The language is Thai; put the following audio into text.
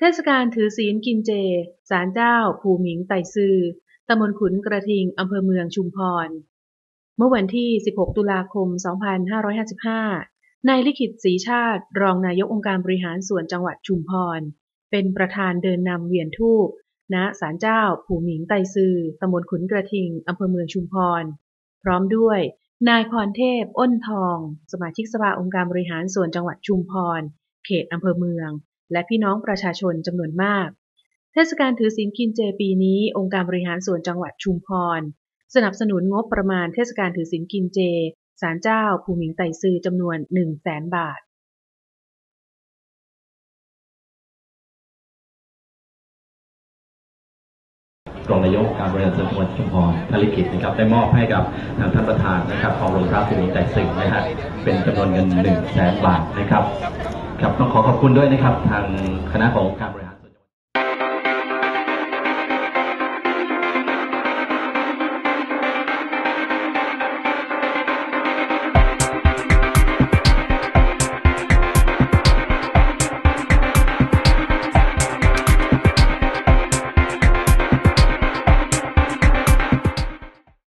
ทศกาลถือศีลกินเจศาลเจ้า ภูหมิงไต่ซือตำบลขุนกระทิง อำเภอเมืองชุมพร เมื่อวันที่ 16 ตุลาคม 2555 นายลิขิตศรีชาติ รองนายกองค์การบริหารส่วนจังหวัดชุมพร เป็นประธานเดินนำเวียนทูปณศาลเจ้า ภูหมิงไตซือตำบลขุนกระทิง อำเภอเมืองชุมพร พร้อมด้วย นายพรเทพ อ้นทอง สมาชิกสภาองค์การบริหารส่วนจังหวัดชุมพร เขตอำเภอเมือง และพี่น้องประชาชนจำนวนมาก เทศกาลถือศีลกินเจปีนี้องค์การบริหารส่วนจังหวัดชุมพร สนับสนุนงบประมาณเทศกาลถือศีลกินเจศาลเจ้า ภูมิงไต่ซือจำนวน1 0 0 0 0แสนบาทรองนายกการบริหารส่วนจังหวัดชุมพรภารกิจนะครับได้มอบให้กับทางท่านประธานนะครับของโรงพยาบาลภูมิใจสึงนะฮะเป็นจำนวนเงิน1 0 0 0 0แสนบาทนะครับ ครับต้องขอขอบคุณด้วยนะครับ ทางคณะของการบริหาร